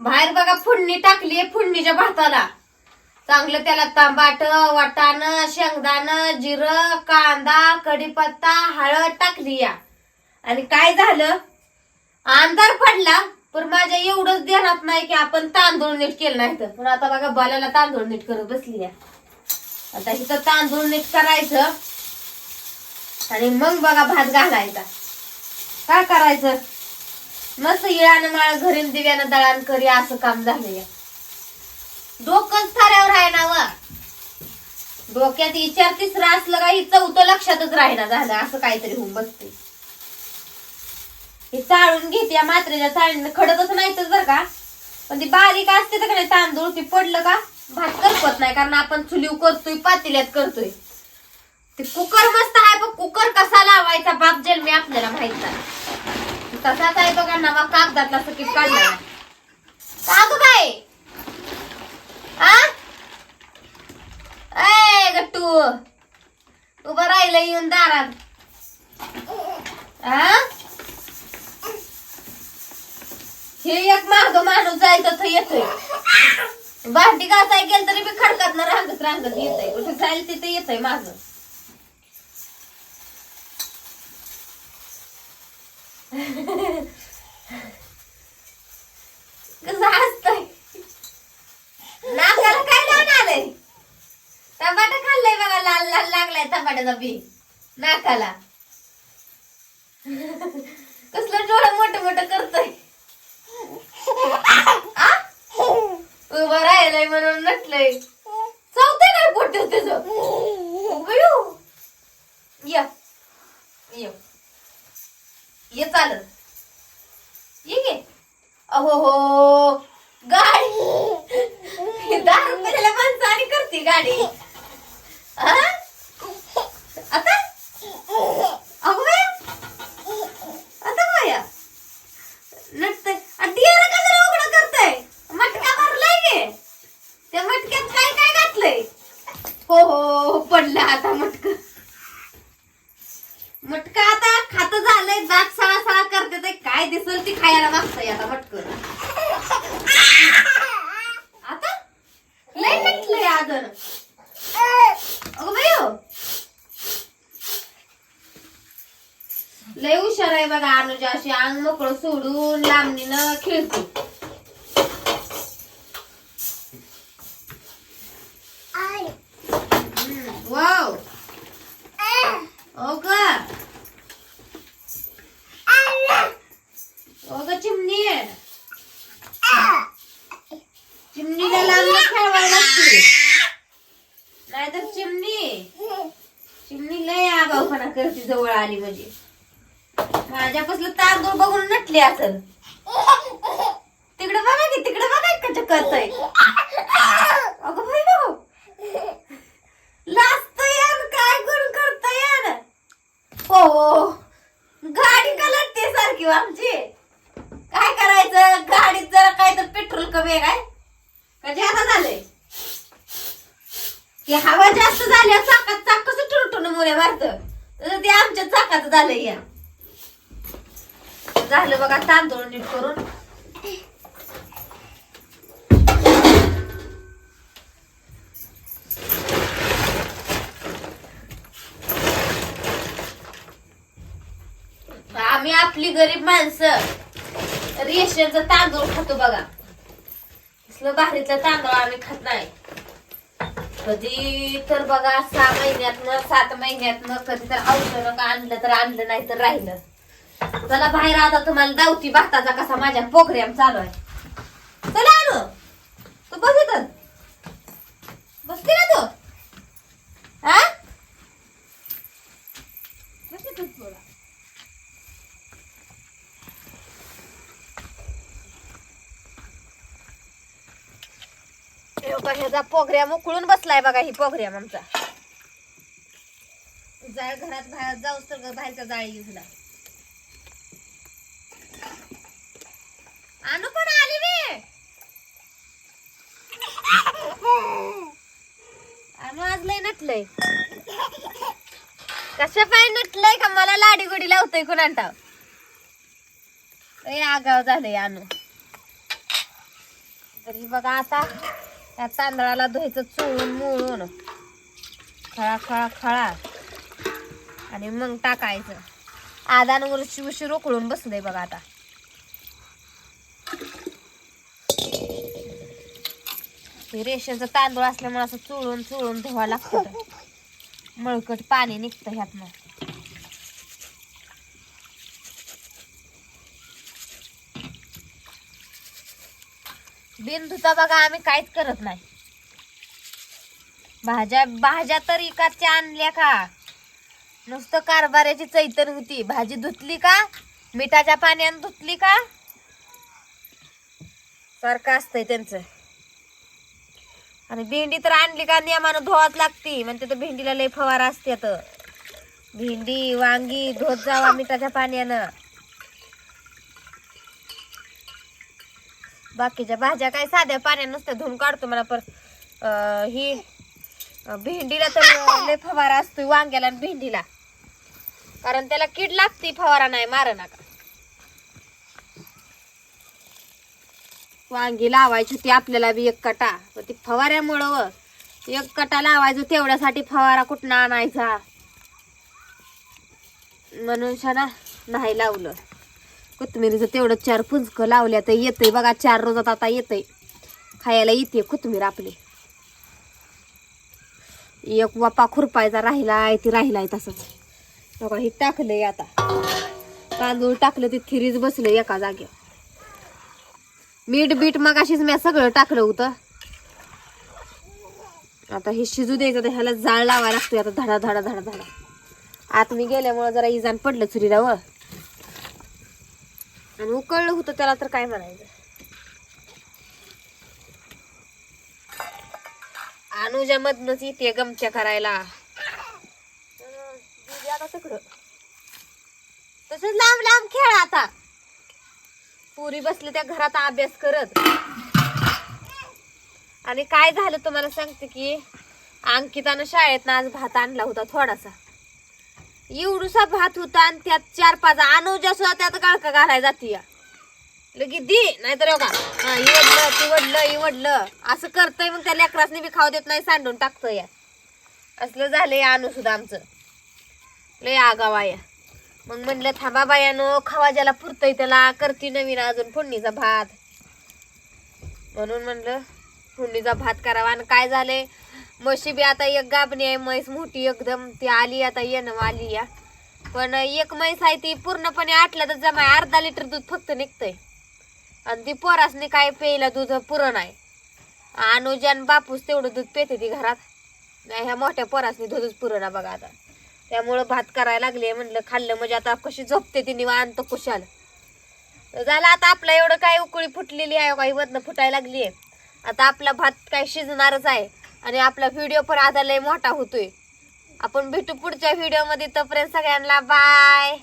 बाहेर बघा फुडणी टाकली फुडणीच्या भाताला. चांगलं त्याला तांबाट वाटाण शेंगदाण जिरं कांदा कढीपत्ता हळद टाकली या. आणि काय झालं? अंधार पडला पण माझ्या एवढंच ध्यानात नाही की आपण तांदूळ नीट केलं नाही तर. पण आता बघा बाल्याला तांदूळ नीट करत बसली या आता हिथं तांदूळ नीट करायचं. आणि मग बघा भात घालायचा. काय करायचं? मस्त इळानं माळ घरी दिव्यानं दळण करी असं काम झालं या. डोकंच थाऱ्यावर आहे ना व. डोक्यात विचार तिसरा असलं का ही चौथं लक्षातच राहीना झालं असं काहीतरी होऊन बसते हे चाळून घेते या मात्रेच्या चाळीनं खडतच नाही तर का पण ती बारीक असते तर का नाही तांदूळ ती पडलं का भात करपत नाही कारण आपण चुलीव करतोय पातेल्यात करतोय. ते कुकर मस्त आहे पण कुकर कसा लावायचा बाप जन्मी आपल्याला माहीत नाही. तसाच आहे बघा नवा कागदातला सकीट काढला का काय बाई! आ? ए गट्टू! उभं राहिलं येऊन दारात. आ? हे एक माग माणूस जायचं तर येतोय. भांडी घासाय गेल तरी मी खडकात ना रांगत रांगत येतय. कुठे जाईल तिथे येतय माग. कसं असतंय नाकाला काय लावून आलंय? टमाटा खाल्लंय बघा लाल लाल लागलाय टमाट्याचा बी. नाकाला. कसलं डोळं मोठं मोठं करतोय? उभं राहिलंय म्हणून नटलंय. चौथं काय पोट तुझं बळू. ये ये ये चालत. ठीक गे अहो हो. गाडी. दहा रुपयाला माणसं आणि करते गाडी. आता? अगो बाया. आता बाया. नटतंय आणि डियाला कशाला उघडं करताय? मटका भरलाय गे त्या मटक्यात काय काय घातलंय? हो हो पडला आता मटका. ते दिसल ती खायला मागतंय आता मटक आता? लय नटलंय आदर. अगं बाई हो. लय हुशार आहे बघा अनुजा अशी. अंग मोकळं सोडून लांबणीनं खेळते. वाव. ओ का ओ ग चिमणी चिमणीला लांब खेळवायला लागते नाहीतर चिमणी चिमणी लय आगाऊपणा जवळ आली म्हणजे. माझ्यापासलं तांदूळ बघून नटले असल तिकडे बघा की तिकडे बघा कच करतय. अगं भाई भाऊ लाजत यार काय करून करता यार. हो, हो, हो. गाडी कलटते सारखी आमची? काय करायचं? गाडीत जरा काय तर पेट्रोल कमी आहे काय? का जादा झालंय की हवा जास्त झाल्यावर चाकात चाक कसं टुरटून मुल्या मारतं? ते आमच्या चाकाचं झालं या. झालं बघा तांदूळ नीट करून. आम्ही आपली गरीब माणसं रेशनचा तांदूळ खातो बघा. असलं तांदूळ आम्ही खात नाही. कधी तर बघा सहा महिन्यातनं सात महिन्यातनं कधी तर औषध का आणलं तर आणलं नाही तर राहिलं. चला बाहेर आता तुम्हाला दावती भाताचा कसा माझ्या पोखऱ्याम चालू आहे. चला आणू. तू बस बसते ना तू? हा? बघा, ह्याचा प्रोग्राम उकळून बसलाय बघा ही प्रोग्राम आमचा. जाळ घरात बाहेर जाऊ तर बाहेरचा जाळ युजला आणू पण आली वे. आणू आज लय नटलंय. कशा पाय नटलंय का मला लाडी गोडी लावतोय कुणांटा आगाव झालंय आणू. तरी बघा आता त्या तांदळाला धुयचं चोळून मोळून. खळा खळा खळा. आणि मग टाकायचं. आदान आदानवर उशीर उकळून बसलंय बघा आता. हे रेशनचं तांदूळ असल्यामुळे असं चोळून चोळून धुवा लागतं. मळकट पाणी निघतं ह्यातनं. बिन धुता बघा आम्ही काहीच करत नाही. भाज्या भाज्या तर इकडच्या आणल्या का? नुसतं कारभाराची चैतन होती. भाजी धुतली का? मिठाच्या पाण्यानं धुतली का? सारखं असतंय त्यांचं. आणि भेंडी तर आणली का? नियमानं धुवाच लागती. म्हणते तर भेंडीला लय फवारा असते तर भेंडी वांगी धुत जावा मिठाच्या पाण्यानं. बाकीच्या भाज्या काय साध्या पाण्या नुसत्या धुवून काढतो मला पर अं, ही भेंडीला तर लय फवारा असतो वांग्याला आणि भेंडीला. कारण त्याला कीड लागते फवारा नाही मारा नका. वांगी लावायची होती आपल्याला बी एक कटा. ती फवाऱ्यामुळं व एक कटा लावायचो तेवढ्यासाठी फवारा कुठं आणायचा? म्हणून ना नाही लावलं. कोथमिरीचं तेवढं चार पुंजकं लावल्या तर येतंय बघा चार रोजात आता येतंय. खायला येते कोथमीर आपली. एक वापा खुरपायचा राहिलाय ती राहिलाय तसंच. बघा हे टाकलंय आता. तांदूळ टाकलं ते थिरीच बसलं एका जागेवर. मीठ बीट मग अशीच मी सगळं टाकलं होतं. आता हे शिजू द्यायचं तर ह्याला जाळ लावा लागतोय आता धडा धडा धडा धडा. आत मी गेल्यामुळं जरा इजान पडलं चुरीला व. आणि उकळलं होतं त्याला तर काय म्हणायचं? अनुजा मधनच येते गमच्या करायला. आता तिकडं. तसंच लांब लांब खेळ आता. पुरी बसले त्या घरात अभ्यास करत. आणि काय झालं तुम्हाला सांगते की अंकितानं शाळेत आज भात आणला होता थोडासा. एवढूसा भात होता आणि त्यात चार पाच अनुजा सुद्धा त्यात गाळका घालाय जाती या. लगी दी नाहीतर हो का हा इवडलं तिवडलं इवडलं. असं करतय मग त्या लेकरासनी बी खाऊ देत नाही सांडून टाकतं या. असलं झालंय आणू सुद्धा आमचं. लय आगावा या. मग म्हणलं थांबा बायानो खावा ज्याला पुरतय त्याला करती नवीन अजून फोडणीचा भात. म्हणून म्हणलं फोडणीचा भात करावा. आणि काय झालंय? म्हशी बी आता एक गाभणी आहे म्हैस मोठी एकदम. ती आली आता येणं आली या. पण एक म्हैस आहे ती पूर्णपणे आटला तर जमा अर्धा लिटर दूध फक्त निघतंय. आणि ती पोरासनी काय प्यायला दूध पुरण आहे अनुजान बापूस तेवढं दूध पेते ती घरात. नाही ह्या मोठ्या पोरासनी दूधच पुरणा बघा आता. त्यामुळं भात करायला लागले म्हणलं खाल्लं म्हणजे आता कशी झोपते ती निवांत कुशाल. झालं आता आपलं एवढं काय उकळी फुटलेली आहे काही वदनं फुटायला लागली आहे आता आपला भात काय शिजणारच आहे. आणि आपला व्हिडिओ पण आता लय मोठा होतोय. आपण भेटू पुढच्या व्हिडिओमध्ये तोपर्यंत सगळ्यांना बाय